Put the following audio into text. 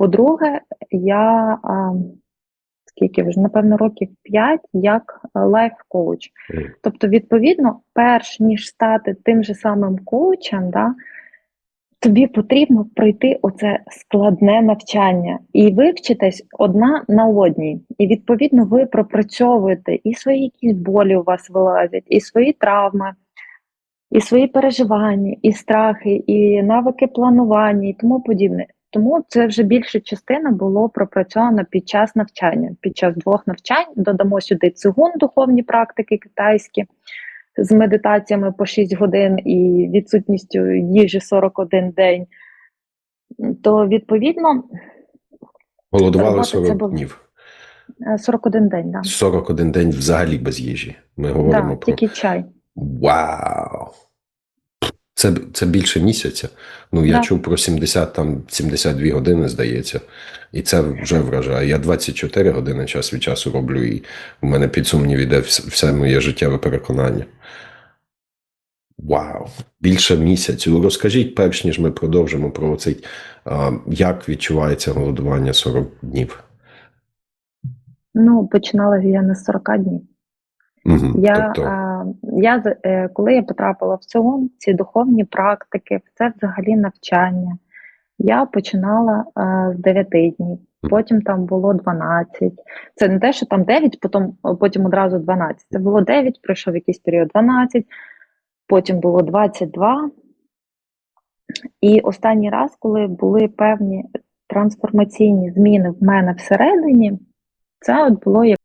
По-друге, я скільки вже, напевно, років 5 як лайф-коуч. Тобто, відповідно, перш ніж стати тим же самим коучем, да, тобі потрібно пройти оце складне навчання і вивчитись одна на одній. І відповідно ви пропрацьовуєте і свої якісь болі у вас вилазять, і свої травми, і свої переживання, і страхи, і навики планування, і тому подібне. Тому це вже більша частина було пропрацьовано під час навчання. Під час двох навчань додамо сюди цигун, духовні практики китайські з медитаціями по 6 годин і відсутністю їжі 41 день. То відповідно Голодували 40 було. днів. е, 41 день, да. 41 день взагалі без їжі. Ми говоримо Да, про тільки чай. вау. Це, це більше місяця. Ну, я Да. чув про 70, там 72 години, здається. І це вже вражає. Я 24 години час від часу роблю, і в мене під сумнів іде все моє життєве переконання. Вау! Більше місяцю. Розкажіть, перш ніж ми продовжимо про цей, як відчувається голодування 40 днів. Ну, починала я не з 40 днів. Угу. Я, тобто, я е, коли я потрапила в ЦИОН, ці духовні практики, це взагалі навчання. Я починала а, з 9 днів, потім там було 12. Це не те, що там 9, потім, потім одразу 12. Це було 9, пройшов якийсь період 12, потім було 22. І останній раз, коли були певні трансформаційні зміни в мене всередині, це от було як